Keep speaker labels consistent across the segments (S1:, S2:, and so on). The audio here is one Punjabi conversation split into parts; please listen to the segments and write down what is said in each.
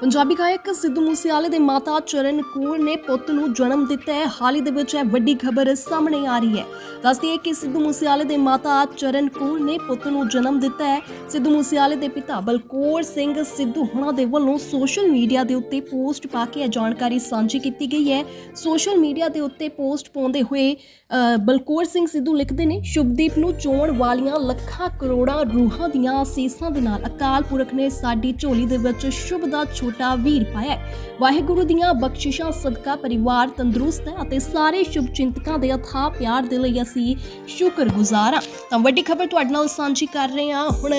S1: ਪੰਜਾਬੀ ਗਾਇਕ ਸਿੱਧੂ ਮੂਸੇਵਾਲੇ ਦੇ ਮਾਤਾ ਚਰਨ ਕੌਰ ਨੇ ਪੁੱਤ ਨੂੰ ਜਨਮ ਦਿੱਤਾ ਹੈ। ਹਾਲ ਹੀ ਦੇ ਵਿੱਚ ਇਹ ਵੱਡੀ ਖਬਰ ਸਾਹਮਣੇ ਆ ਰਹੀ ਹੈ। ਦੱਸਦੀ ਹੈ ਕਿ ਸਿੱਧੂ ਮੂਸੇਵਾਲੇ ਦੇ ਮਾਤਾ ਚਰਨ ਕੌਰ ਨੇ ਪੁੱਤ ਨੂੰ ਜਨਮ ਦਿੱਤਾ ਹੈ। ਸਿੱਧੂ ਮੂਸੇਵਾਲੇ ਦੇ ਪਿਤਾ ਬਲਕੌਰ ਸਿੰਘ ਸਿੱਧੂ ਹੁਣਾਂ ਦੇ ਵੱਲੋਂ ਸੋਸ਼ਲ ਮੀਡੀਆ ਦੇ ਉੱਤੇ ਪੋਸਟ ਪਾ ਕੇ ਇਹ ਜਾਣਕਾਰੀ ਸਾਂਝੀ ਕੀਤੀ ਗਈ ਹੈ। ਸੋਸ਼ਲ ਮੀਡੀਆ ਦੇ ਉੱਤੇ ਪੋਸਟ ਪਾਉਂਦੇ ਹੋਏ ਬਲਕੌਰ ਸਿੰਘ ਸਿੱਧੂ ਲਿਖਦੇ ਨੇ, ਸ਼ੁਭਦੀਪ ਨੂੰ ਚੋਣ ਵਾਲੀਆਂ ਲੱਖਾਂ ਕਰੋੜਾਂ ਰੂਹਾਂ ਦੀਆਂ ਅਸੀਸਾਂ ਦੇ ਨਾਲ ਅਕਾਲ ਪੁਰਖ ਨੇ ਸਾਡੀ ਝੋਲੀ ਦੇ ਵਿੱਚ ਸ਼ੁਭ ਦਾ ਛੋਟਾ ਵੀਰ ਪਾਇਆ ਵਾਹਿਗੁਰੂ ਦੀਆਂ ਬਖਸ਼ਿਸ਼ਾਂ ਸਦਕਾ ਪਰਿਵਾਰ ਤੰਦਰੁਸਤ ਹੈ ਅਤੇ ਸਾਰੇ ਸ਼ੁਭ ਚਿੰਤਕਾਂ ਦੇ ਅਥਾਹ ਪਿਆਰ ਦੇ ਲਈ ਅਸੀਂ ਸ਼ੁਕਰਗੁਜ਼ਾਰ ਹਾਂ। ਤਾਂ ਵੱਡੀ ਖਬਰ ਤੁਹਾਡੇ ਨਾਲ ਸਾਂਝੀ ਕਰ ਰਹੇ ਹਾਂ। ਹੁਣ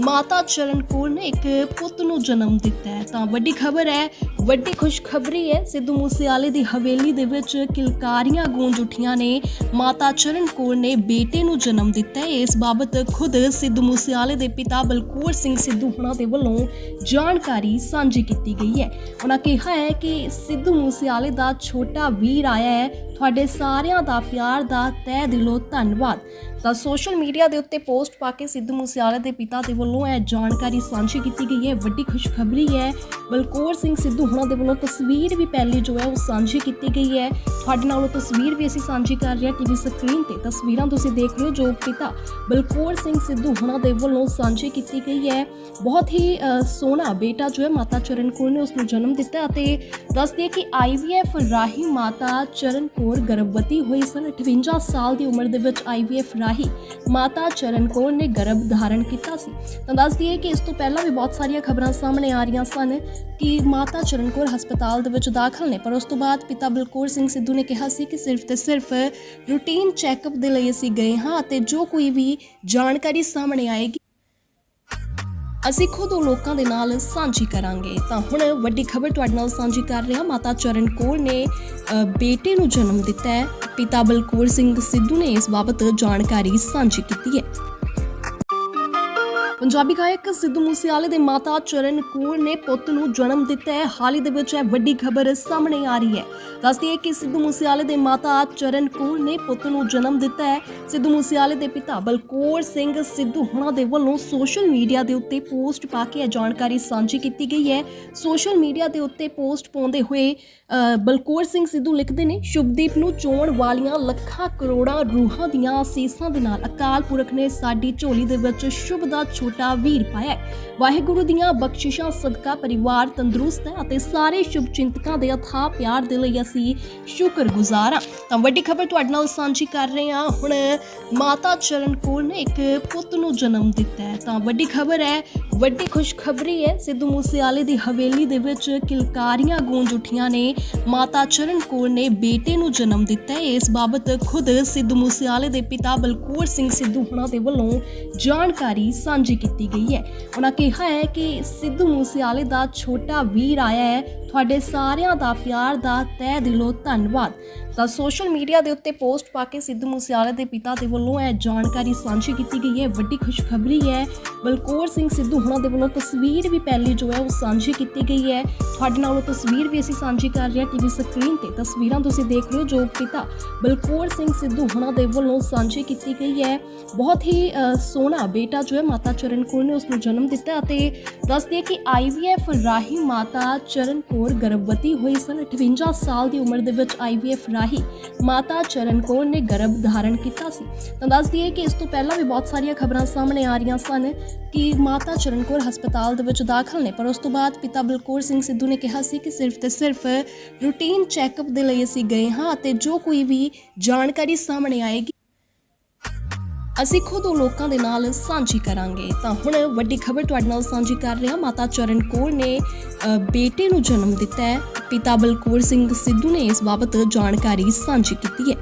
S1: ਮਾਤਾ ਚਰਨ ਕੌਰ ਨੇ ਇੱਕ ਪੁੱਤ ਨੂੰ ਜਨਮ ਦਿੱਤਾ ਹੈ। ਤਾਂ ਵੱਡੀ ਖਬਰ ਹੈ, ਵੱਡੀ ਖੁਸ਼ਖਬਰੀ ਹੈ, ਸਿੱਧੂ ਮੂਸੇਵਾਲੇ ਦੀ ਹਵੇਲੀ ਦੇ ਵਿੱਚ ਕਿਲਕਾਰੀਆਂ ਗੂੰਜ ਉੱਠੀਆਂ ਨੇ। ਮਾਤਾ ਚਰਨ ਕੌਰ ਨੇ ਬੇਟੇ ਨੂੰ ਜਨਮ ਦਿੱਤਾ ਹੈ। ਇਸ ਬਾਬਤ ਖੁਦ ਸਿੱਧੂ ਮੂਸੇਵਾਲੇ ਦੇ ਪਿਤਾ ਬਲਕੌਰ ਸਿੰਘ ਸਿੱਧੂ ਹੁਣਾਂ ਦੇ ਵੱਲੋਂ ਜਾਣਕਾਰੀ ਸਾਂਝੀ ਕੀਤੀ ਗਈ ਹੈ। ਉਹਨਾਂ ਕਿਹਾ ਹੈ ਕਿ ਸਿੱਧੂ ਮੂਸੇਵਾਲੇ ਦਾ ਛੋਟਾ ਵੀਰ ਆਇਆ ਹੈ। ਤੁਹਾਡੇ ਸਾਰਿਆਂ ਦਾ ਪਿਆਰ ਦਾ ਤਹਿ ਦਿਲੋਂ ਧੰਨਵਾਦ। ਤਾਂ ਸੋਸ਼ਲ ਮੀਡੀਆ ਦੇ ਉੱਤੇ ਪੋਸਟ ਪਾ ਕੇ ਸਿੱਧੂ ਮੂਸੇਵਾਲੇ ਦੇ ਪਿਤਾ ਦੇ ਵੱਲੋਂ ਇਹ ਜਾਣਕਾਰੀ ਸਾਂਝੀ ਕੀਤੀ ਗਈ ਹੈ। ਵੱਡੀ ਖੁਸ਼ਖਬਰੀ ਹੈ। ਬਲਕੌਰ ਸਿੰਘ ਸਿੱਧੂ ਹੁਣਾਂ ਦੇ ਵੱਲੋਂ ਤਸਵੀਰ ਵੀ ਪਹਿਲੇ ਜੋ ਹੈ ਉਹ ਸਾਂਝੀ ਕੀਤੀ ਗਈ ਹੈ। ਤੁਹਾਡੇ ਨਾਲ ਉਹ ਤਸਵੀਰ ਵੀ ਅਸੀਂ ਸਾਂਝੀ ਕਰ ਰਹੇ ਹਾਂ ਟੀਵੀ ਸਕਰੀਨ ਤੇ। ਤਸਵੀਰਾਂ ਤੁਸੀਂ ਦੇਖ ਰਹੇ ਹੋ ਜੋ ਪਿਤਾ ਬਲਕੌਰ ਸਿੰਘ ਸਿੱਧੂ ਹੁਣਾਂ ਦੇ ਵੱਲੋਂ ਸਾਂਝੀ ਕੀਤੀ ਗਈ ਹੈ। ਬਹੁਤ ਹੀ ਸੋਹਣਾ ਬੇਟਾ ਜੋ ਹੈ ਮਾਤਾ ਚਰਨ ਕੌਰ ਨੇ ਉਸ ਨੂੰ ਜਨਮ ਦਿੱਤਾ ਅਤੇ ਦੱਸਦੀ ਹੈ ਕਿ ਆਈਵੀਐਫ ਰਾਹੀਂ ਮਾਤਾ ਚਰਨ ਕੌਰ ਗਰਭਵਤੀ ਹੋਈ ਸਨ। 58 ਸਾਲ ਦੀ ਉਮਰ ਦੇ ਵਿੱਚ ਆਈਵੀਐਫ ਰਾਹੀਂ ਮਾਤਾ ਚਰਨ ਕੌਰ ਨੇ ਗਰਭ ਧਾਰਨ ਕੀਤਾ ਸੀ। ਤਾਂ ਦੱਸਦੀ ਕਿ ਇਸ ਤੋਂ ਪਹਿਲਾਂ ਵੀ ਬਹੁਤ ਸਾਰੀਆਂ ਖਬਰਾਂ ਸਾਹਮਣੇ ਆ ਰਹੀਆਂ ਸਨ ਕਿ ਮਾਤਾ ਚਰਨ ਕੌਰ ਹਸਪਤਾਲ ਦੇ ਵਿੱਚ ਦਾਖਲ ਨੇ। ਪਰ ਉਸ ਤੋਂ ਬਾਅਦ ਪਿਤਾ ਬਲਕੌਰ ਸਿੰਘ ਸਿੱਧੂ ਨੇ ਕਿਹਾ ਸੀ ਕਿ ਸਿਰਫ ਤੇ ਸਿਰਫ ਰੂਟੀਨ ਚੈੱਕਅਪ ਦੇ ਲਈ ਅਸੀਂ ਗਏ ਹਾਂ ਅਤੇ ਜੋ ਕੋਈ ਵੀ ਜਾਣਕਾਰੀ ਸਾਹਮਣੇ ਆਏਗੀ ਅਸੀਂ ਖੁਦ ਉਹ ਲੋਕਾਂ ਦੇ ਨਾਲ ਸਾਂਝੀ ਕਰਾਂਗੇ। ਤਾਂ ਹੁਣ ਵੱਡੀ ਖਬਰ ਤੁਹਾਡੇ ਨਾਲ ਸਾਂਝੀ ਕਰ ਰਹੇ ਹਾਂ ਮਾਤਾ ਚਰਨ ਕੌਰ ਨੇ ਬੇਟੇ ਨੂੰ ਜਨਮ ਦਿੱਤਾ ਹੈ। ਪਿਤਾ ਬਲਕੌਰ ਸਿੰਘ ਸਿੱਧੂ ਨੇ ਇਸ ਬਾਬਤ ਜਾਣਕਾਰੀ ਸਾਂਝੀ ਕੀਤੀ ਹੈ। ਪੰਜਾਬੀ ਗਾਇਕ ਸਿੱਧੂ ਮੂਸੇਵਾਲੇ ਦੇ ਮਾਤਾ ਚਰਨ ਕੌਰ ਨੇ ਪੁੱਤ ਨੂੰ ਜਨਮ ਦਿੱਤਾ ਹੈ। ਹਾਲ ਹੀ ਦੇ ਵਿੱਚ ਇਹ ਵੱਡੀ ਖਬਰ ਸਾਹਮਣੇ ਆ ਰਹੀ ਹੈ। ਦੱਸਦੀ ਹੈ ਕਿ ਸਿੱਧੂ ਮੂਸੇਵਾਲੇ ਦੇ ਮਾਤਾ ਚਰਨ ਕੌਰ ਨੇ ਪੁੱਤ ਨੂੰ ਜਨਮ ਦਿੱਤਾ ਹੈ। ਸਿੱਧੂ ਮੂਸੇਵਾਲੇ ਦੇ ਪਿਤਾ ਬਲਕੌਰ ਸਿੰਘ ਸਿੱਧੂ ਹੁਣਾਂ ਦੇ ਵੱਲੋਂ ਸੋਸ਼ਲ ਮੀਡੀਆ ਦੇ ਉੱਤੇ ਪੋਸਟ ਪਾ ਕੇ ਇਹ ਜਾਣਕਾਰੀ ਸਾਂਝੀ ਕੀਤੀ ਗਈ ਹੈ। ਸੋਸ਼ਲ ਮੀਡੀਆ ਦੇ ਉੱਤੇ ਪੋਸਟ ਪਾਉਂਦੇ ਹੋਏ ਬਲਕੌਰ ਸਿੰਘ ਸਿੱਧੂ ਲਿਖਦੇ ਨੇ, ਸ਼ੁਭਦੀਪ ਨੂੰ ਚੋਣ ਵਾਲੀਆਂ ਲੱਖਾਂ ਕਰੋੜਾਂ ਰੂਹਾਂ ਦੀਆਂ ਅਸੀਸਾਂ ਦੇ ਨਾਲ ਅਕਾਲ ਪੁਰਖ ਨੇ ਸਾਡੀ ਝੋਲੀ ਦੇ ਵਿੱਚ ਸ਼ੁਭ ਦਾ ਛੋਟਾ ਵੀਰ ਪਾਇਆ ਹੈ। ਵਾਹਿਗੁਰੂ ਦੀਆਂ ਬਖਸ਼ਿਸ਼ਾਂ ਸਦਕਾ ਪਰਿਵਾਰ ਤੰਦਰੁਸਤ ਹੈ ਅਤੇ ਸਾਰੇ ਸ਼ੁਭ ਚਿੰਤਕਾਂ ਦੇ ਅਥਾਹ ਪਿਆਰ ਦੇ ਲਈ ਅਸੀਂ ਸ਼ੁਕਰਗੁਜ਼ਾਰ ਹਾਂ। ਤਾਂ ਵੱਡੀ ਖਬਰ ਤੁਹਾਡੇ ਨਾਲ ਸਾਂਝੀ ਕਰ ਰਹੇ ਹਾਂ। ਹੁਣ ਮਾਤਾ ਚਰਨ ਕੌਰ ਨੇ ਇੱਕ ਪੁੱਤ ਨੂੰ ਜਨਮ ਦਿੱਤਾ ਹੈ। ਤਾਂ ਵੱਡੀ ਖਬਰ ਹੈ ਵੱਡੀ ਖੁਸ਼ਖਬਰੀ ਹੈ। ਸਿੱਧੂ ਮੂਸੇਵਾਲੇ ਦੀ ਹਵੇਲੀ ਦੇ ਵਿੱਚ ਕਿਲਕਾਰੀਆਂ ਗੂੰਜ ਉਠੀਆਂ ਨੇ। ਮਾਤਾ ਚਰਨ ਕੌਰ ਨੇ ਬੇਟੇ ਨੂੰ ਜਨਮ ਦਿੱਤਾ ਹੈ। ਇਸ ਬਾਬਤ ਖੁਦ ਸਿੱਧੂ ਮੂਸੇਵਾਲੇ ਦੇ ਪਿਤਾ ਬਲਕੌਰ ਸਿੰਘ ਸਿੱਧੂ ਹੁਣਾਂ ਦੇ ਵੱਲੋਂ ਜਾਣਕਾਰੀ ਸਾਂਝੀ ਕੀਤੀ ਗਈ ਹੈ। ਉਹਨਾਂ ਕਿਹਾ ਹੈ ਕਿ ਸਿੱਧੂ ਮੂਸੇਵਾਲੇ ਦਾ ਛੋਟਾ ਵੀਰ ਆਇਆ ਹੈ। ਤੁਹਾਡੇ ਸਾਰਿਆਂ ਦਾ ਪਿਆਰ ਦਾ ਤਹਿ ਦਿਲੋਂ ਧੰਨਵਾਦ। ਤਾਂ ਸੋਸ਼ਲ ਮੀਡੀਆ ਦੇ ਉੱਤੇ ਪੋਸਟ ਪਾ ਕੇ ਸਿੱਧੂ ਮੂਸੇਵਾਲੇ ਦੇ ਪਿਤਾ ਦੇ ਵੱਲੋਂ ਇਹ ਜਾਣਕਾਰੀ ਸਾਂਝੀ ਕੀਤੀ ਗਈ ਹੈ। ਵੱਡੀ ਖੁਸ਼ਖਬਰੀ ਹੈ। ਬਲਕੌਰ ਸਿੰਘ ਸਿੱਧੂ ਹੁਣਾਂ ਦੇ ਵੱਲੋਂ ਤਸਵੀਰ ਵੀ ਪਹਿਲੇ ਜੋ ਹੈ ਉਹ ਸਾਂਝੀ ਕੀਤੀ ਗਈ ਹੈ। ਤੁਹਾਡੇ ਨਾਲ ਉਹ ਤਸਵੀਰ ਵੀ ਅਸੀਂ ਸਾਂਝੀ ਕਰ ਰਹੇ ਹਾਂ ਟੀਵੀ ਸਕਰੀਨ ਤੇ। ਤਸਵੀਰਾਂ ਤੁਸੀਂ ਦੇਖ ਰਹੇ ਹੋ ਜੋ ਪਿਤਾ ਬਲਕੌਰ ਸਿੰਘ ਸਿੱਧੂ ਹੁਣਾਂ ਦੇ ਵੱਲੋਂ ਸਾਂਝੀ ਕੀਤੀ ਗਈ ਹੈ। ਬਹੁਤ ਹੀ ਸੋਹਣਾ ਬੇਟਾ ਜੋ ਹੈ ਮਾਤਾ ਚਰਨ ਕੌਰ ਨੇ ਉਸ ਨੂੰ ਜਨਮ ਦਿੱਤਾ ਅਤੇ ਦੱਸਦੀ ਹੈ ਕਿ ਆਈਵੀਐਫ ਰਾਹੀਂ ਮਾਤਾ ਚਰਨ ਕੌਰ ਗਰਭਵਤੀ ਹੋਈ ਸਨ। 58 ਸਾਲ ਦੀ ਉਮਰ ਦੇ ਵਿੱਚ ਆਈਵੀਐਫ ਰਾਹੀਂ ਮਾਤਾ ਚਰਨ ਕੌਰ ਨੇ ਗਰਭ ਧਾਰਨ ਕੀਤਾ ਸੀ। ਤਾਂ ਦੱਸਦੀ ਹੈ ਕਿ ਇਸ ਤੋਂ ਪਹਿਲਾਂ ਵੀ ਬਹੁਤ ਸਾਰੀਆਂ ਖਬਰਾਂ ਸਾਹਮਣੇ ਆ ਰਹੀਆਂ ਸਨ ਕਿ ਮਾਤਾ ਚਰਨ ਕੌਰ ਹਸਪਤਾਲ ਦੇ ਵਿੱਚ ਦਾਖਲ ਨੇ। ਪਰ ਉਸ ਤੋਂ ਬਾਅਦ ਪਿਤਾ ਬਲਕੌਰ ਸਿੰਘ ਸਿੱਧੂ ਨੇ ਕਿਹਾ ਸੀ ਕਿ ਸਿਰਫ ਤੇ ਸਿਰਫ ਰੂਟੀਨ ਚੈੱਕਅਪ ਦੇ ਲਈ ਅਸੀਂ ਗਏ ਹਾਂ ਅਤੇ ਜੋ ਕੋਈ ਵੀ ਜਾਣਕਾਰੀ ਸਾਹਮਣੇ ਆਏਗੀ ਅਸੀਂ ਖੁਦ ਉਹ ਲੋਕਾਂ ਦੇ ਨਾਲ ਸਾਂਝੀ ਕਰਾਂਗੇ। ਤਾਂ ਹੁਣ ਵੱਡੀ ਖਬਰ ਤੁਹਾਡੇ ਨਾਲ ਸਾਂਝੀ ਕਰ ਰਹੇ ਹਾਂ ਮਾਤਾ ਚਰਨ ਕੌਰ ਨੇ ਬੇਟੇ ਨੂੰ ਜਨਮ ਦਿੱਤਾ ਹੈ। ਪਿਤਾ ਬਲਕੌਰ ਸਿੰਘ ਸਿੱਧੂ ਨੇ ਇਸ ਬਾਬਤ ਜਾਣਕਾਰੀ ਸਾਂਝੀ ਕੀਤੀ ਹੈ।